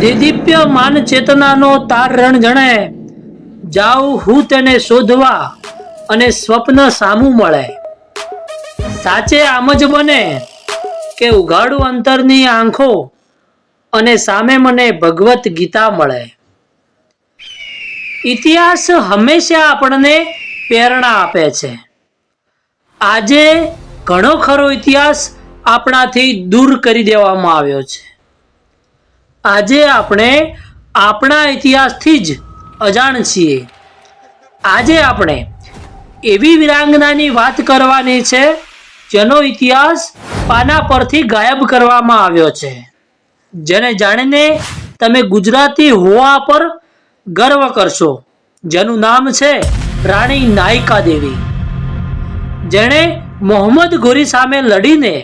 દિદીપ્ય માન ચેતનાનો તાર રણ જણે. જાઉં હું તેને શોધવા અને સ્વપ્ન સામું મળે. સાચે આમ જ બને કે ઉઘાડું અંતરની આંખો અને સામે મને ભગવત ગીતા મળે. ઇતિહાસ હંમેશા આપણને પ્રેરણા આપે છે. આજે ઘણો ખરો ઇતિહાસ આપણાથી દૂર કરી દેવામાં આવ્યો છે. આજે આપણે આપણા ઇતિહાસથી જ અજાણ છીએ. આજે આપણે એવી વિરાંગનાની વાત કરવાની છે, જેનો ઇતિહાસ પાના પરથી ગાયબ કરવામાં આવ્યો છે. જેને જાણીને તમે ગુજરાતી હોવા પર ગર્વ કરશો, જેનું નામ છે રાણી નાયકા દેવી. જેણે મોહમ્મદ ઘોરી સામે લડીને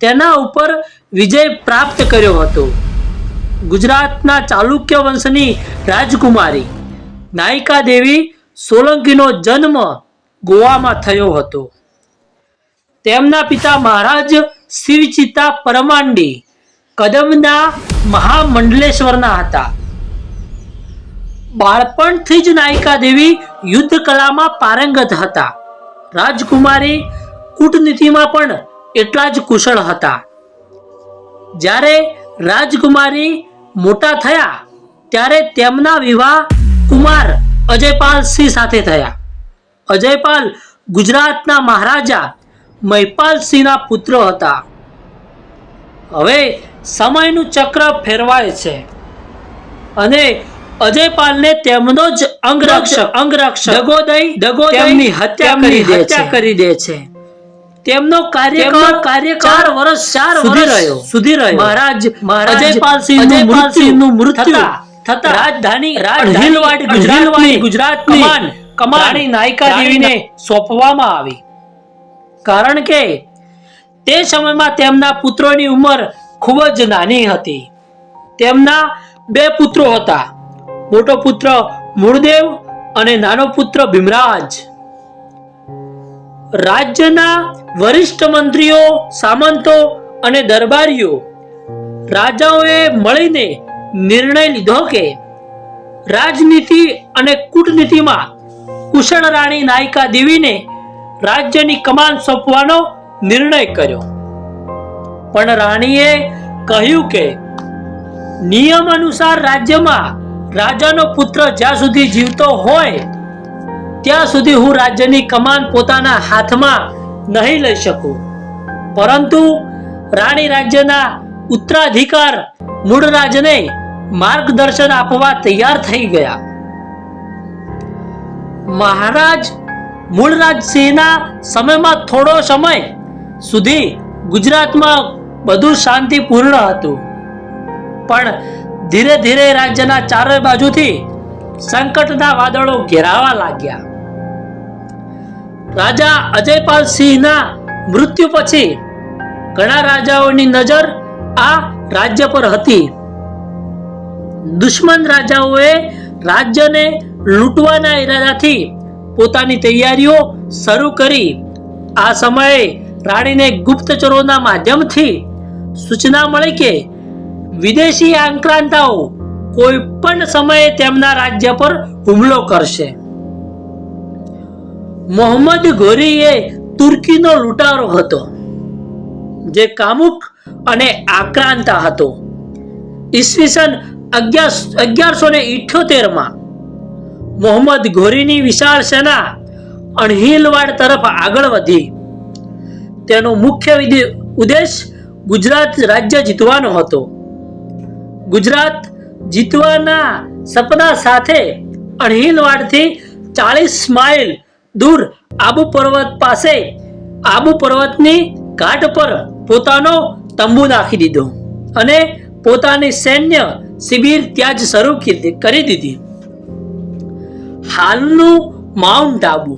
તેના ઉપર વિજય પ્રાપ્ત કર્યો હતો. ગુજરાતના ચાલુક્ય વંશની રાજકુમારી નાયકા દેવી સોલંકીનો જન્મ ગોવામાં થયો હતો. તેમના પિતા મહારાજ શિવચિતા પરમાંડી કદમના મહામંડલેશ્વરના હતા. બાળપણથી જ નાયિકા દેવી યુદ્ધ કલામાં પારંગત હતા. રાજકુમારી કૂટનીતિમાં પણ એટલા જ કુશળ હતા. જ્યારે રાજકુમારી મોટા થયા ત્યારે તેમના વિવાહ કુમાર અજયપાલ સિંહ સાથે થયા. અજયપાલ ગુજરાતના મહારાજા મહિપાલ સિંહના પુત્ર હતા. હવે સમયનું ચક્ર ફેરવાય છે અને અજયપાલને તેમનો જ અંગરક્ષક અંગરક્ષક. દગોદય દગો તેમની હત્યા કરી દે છે. કરી દે છે. તેમનો કાર્યકાળ કાર્યકાળ વર્ષ ચાર વર્ષ રહ્યો. સુધી રહ્યો. મહારાજ અજયપાલસિંહનું મૃત્યુ થતા રાજધાની રાજધાની ગુજરાતની ગુજરાતની કમાણી નાયકા દેવીને સોંપવામાં આવી. કારણ કે તે સમયમાં તેમના પુત્રોની ઉંમર ખૂબ જ નાની હતી. તેમના બે પુત્રો હતા. મોટો પુત્ર મૂળદેવ અને નાનો પુત્ર ભીમરાજ. રાજ્યના વરિષ્ઠ મંત્રીઓ, સામંતો અને દરબારીઓ રાજાઓએ મળીને નિર્ણય લીધો કે રાજનીતિ અને કૂટનીતિમાં કુશળ રાણી નાયિકા દેવીને રાજ્યની કમાન સોંપવાનો નિર્ણય કર્યો. પણ રાણીએ કહ્યું કે નિયમ અનુસાર રાજ્યમાં રાજાનો પુત્ર જ્યાં સુધી જીવતો હોય ત્યાં સુધી હું રાજ્યની કમાન પોતાના હાથમાં નહીં લઈ શકું. પરંતુ રાણી રાજ્યના ઉત્તરાધિકાર મૂળ રાજને માર્ગદર્શન આપવા તૈયાર થઈ ગયા. મહારાજ મૂળરાજસિંહના સમયમાં થોડો સમય સુધી ગુજરાતમાં બધું શાંતિપૂર્ણ હતું. પણ ધીરે ધીરે રાજ્યના ચારે બાજુથી સંકટના વાદળો ઘેરાવા લાગ્યા. રાજા અજયપાલ સિંહના મૃત્યુ પછી ઘણા રાજાઓની નજર આ રાજ્ય પર હતી. દુશ્મન રાજાઓએ રાજ્યને લૂંટવાના ઈરાદાથી પોતાની તૈયારીઓ શરૂ કરી. આ સમયે રાણીને ગુપ્તચરોના માધ્યમથી સૂચના મળી કે વિદેશી આક્રાંતાઓ કોઈ પણ સમયે તેમના રાજ્ય પર હુમલો કરશે. મોહમ્મદ ઘોરી એ તુર્કીનો લૂંટારો હતો, જે કામુક અને આક્રાંતા હતો. ઈસવીસન અગિયાર અગિયારસો ને ઇઠ્યોતેરમાં મોહમ્મદ ઘોરીની વિશાળ સેના અણહિલવાડ તરફ આગળ વધી. તેનો મુખ્ય ઉદ્દેશ ગુજરાત રાજ્ય જીતવાનો હતો. ગુજરાત જીતવાના સપના સાથે અણહિલવાડથી ચાલીસ માઇલ દૂર આબુ પર્વત પાસે આબુ પર્વતની ઘાટ પર પોતાનો તંબુ નાખી દીધો અને પોતાની સૈન્ય શિબિર ત્યાં જ શરૂ કરી દીધી. હાલનું માઉન્ટ આબુ.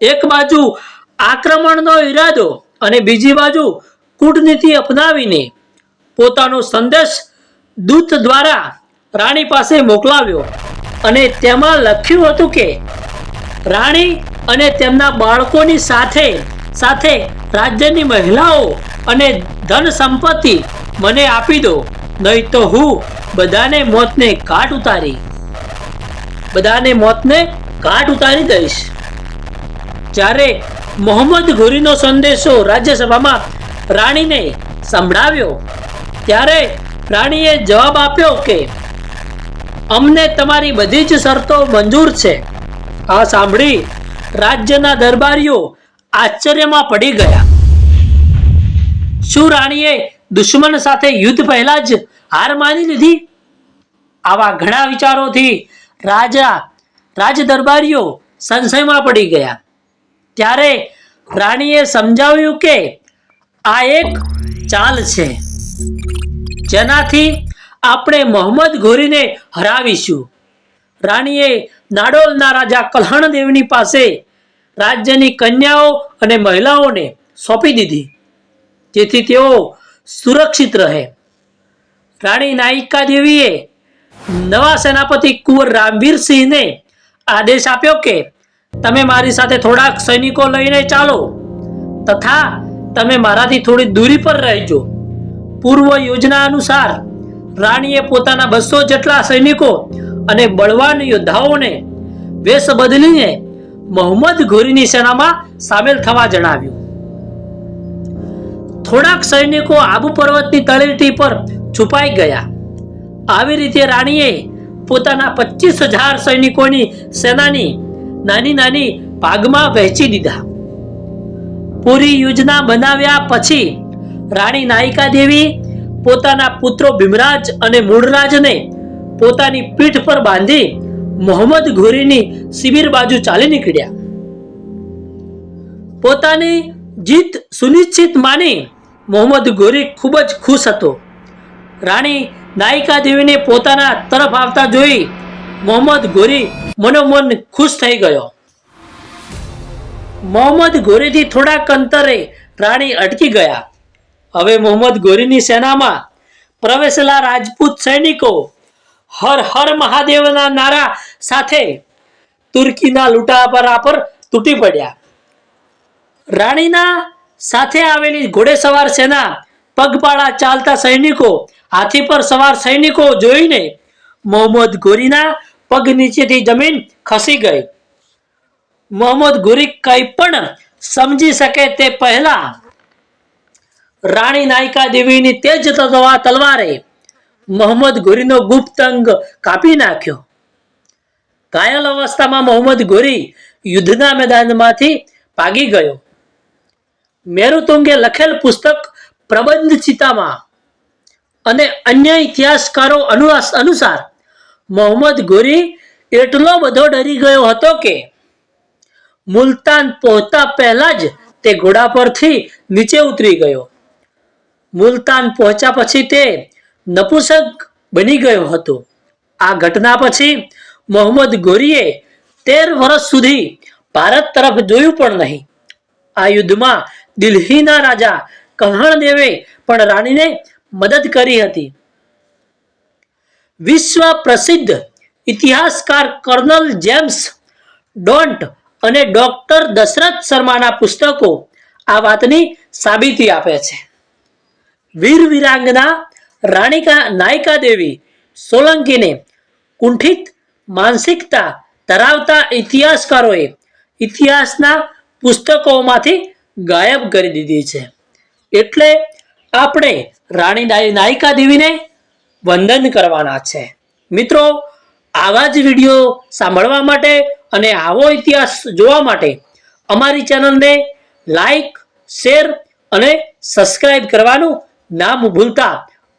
એક બાજુ આક્રમણનો ઈરાદો અને બીજી બાજુ કૂટનીતિ અપનાવીને પોતાનો સંદેશ દૂત દ્વારા રાણી પાસે મોકલાવ્યો અને તેમાં લખ્યું હતું કે રાણી અને તેમના બાળકોની સાથે સાથે રાજ્યની મહિલાઓ અને ધન સંપત્તિ મને આપી દો, નહીં તો હું બધાને મોતને કાટ ઉતારી, બધાને મોતને કાટ ઉતારી દઈશ. જ્યારે મોહમ્મદ ઘુરીનો સંદેશો રાજ્યસભામાં રાણીને સંભળાવ્યો, ત્યારે રાણીએ જવાબ આપ્યો કે, અમને તમારી બધી જ શરતો મંજૂર છે. આ સાંભળી. રાજ્યના દરબારીઓ આશ્ચર્યમાં પડી ગયા. શું રાણીએ દુશ્મન સાથે યુદ્ધ પહેલા જ હાર માની લીધી? આવા ઘણા વિચારોથી રાજા રાજ દરબારીઓ સંશયમાં પડી ગયા. ત્યારે રાણીએ સમજાવ્યું કે આ એક ચાલ છે. જેનાથી આપણે મોહમ્મદ ઘોરીને હરાવીશું. રાણીએ નાડોલના રાજા કલ્હણદેવની પાસે રાજ્યની કન્યાઓ અને મહિલાઓને સોંપી દીધી. જેથી તેઓ સુરક્ષિત રહે. રાણી નાયિકા દેવીએ નવા સેનાપતિ કુંવર રામવીરસિંહને આદેશ આપ્યો કે, તમે મારી સાથે થોડાક સૈનિકો લઈને ચાલો. તથા તમે મારાથી થોડી દૂરી પર રહેજો. પૂર્વ યોજના અનુસાર રાણીએ પોતાના બસો જેટલા સૈનિકો અને બળવાન યોદ્ધાઓને વેશ બદલીને મોહમ્મદ ઘોરીની સેનામાં સામેલ થવા જણાવ્યું. થોડાક સૈનિકો આબુ પર્વતની તળેટી પર છુપાઈ ગયા. આવી રીતે રાણીએ પોતાના પચીસ હજાર સૈનિકોની સેનાની નાની નાની ભાગમાં વહેંચી દીધા. પૂરી યોજના બનાવ્યા પછી રાણી નાયિકા દેવી પોતાના પુત્રો ભીમરાજ અને મૂળરાજને પોતાની પીઠ પર બાંધી મોહમ્મદ ઘોરીની શિબિર બાજુ ચાલી નીકળ્યા. પોતાની જીત સુનિશ્ચિત માની મોહમ્મદ ઘોરી ખૂબ જ ખુશ હતો. રાણી નાયિકા દેવીને પોતાના તરફ આવતા જોઈ મોહમ્મદ ઘોરી મનોમન ખુશ થઈ ગયો. મોહમ્મદ ઘોરીથી થોડાક અંતરે રાણી અટકી ગયા. હવે મોહમ્મદ ઘોરીની સેનામાં પ્રવેશેલા રાજપૂત સૈનિકો હર હર મહાદેવના નારા સાથે તુર્કીના લૂંટાપરા પર તૂટી પડ્યા. રાણીના સાથે આવેલી ઘોડેસવાર સેના પગપાળા ચાલતા સૈનિકો હાથી પર સવાર સૈનિકો જોઈને મોહમ્મદ ગોરીના પગ નીચેથી જમીન ખસી ગઈ. મોહમ્મદ ગોરી કંઈ પણ સમજી શકે તે પહેલા રાણી નાયિકા દેવીની તેજ તલવા તલવારે મોહમ્મદ ગોરીનો ગુપ્ત અંગ કાપી નાખ્યો. ઘાયલ અવસ્થામાં મોહમ્મદ ગોરી યુદ્ધના મેદાનમાંથી ભાગી ગયો. મેરુતુંગે લખેલ પુસ્તક પ્રબંધ ચિતામાં અને અન્ય ઇતિહાસકારો અનુસાર મોહમ્મદ ગોરી એટલો બધો ડરી ગયો હતો કે મુલતાન પહોંચતા પહેલા જ તે ઘોડા પરથી નીચે ઉતરી ગયો. મુલતાન પહોંચ્યા પછી તે નપુસક બની ગયો હતો. આ ઘટના પછી મોહમ્મદ ગોરીએ તેર વર્ષ સુધી ભારત તરફ જોયું પણ નહીં. આ યુદ્ધમાં દિલ્હીના રાજા કલ્હણદેવે પણ રાણીને મદદ કરી હતી. વિશ્વ પ્રસિદ્ધ ઇતિહાસકાર કર્નલ જેમ્સ ડોન્ટ અને ડોક્ટર દશરથ શર્માના પુસ્તકો આ વાતની સાબિતી આપે છે. વીર વિરાંગના રાણીકા નાયકા દેવી સોલંકીને કુંઠિત માનસિકતા ધરાવતા ઇતિહાસકારોએ ઇતિહાસના પુસ્તકોમાંથી ગાયબ કરી દીધી છે. એટલે આપણે રાણી નાય- નાયિકા દેવીને વંદન કરવાના છે. મિત્રો, આવા જ વીડિયો સાંભળવા માટે અને આવો ઇતિહાસ જોવા માટે અમારી ચેનલને લાઈક, શેર અને સબસ્ક્રાઈબ કરવાનું નામ ભૂલતા.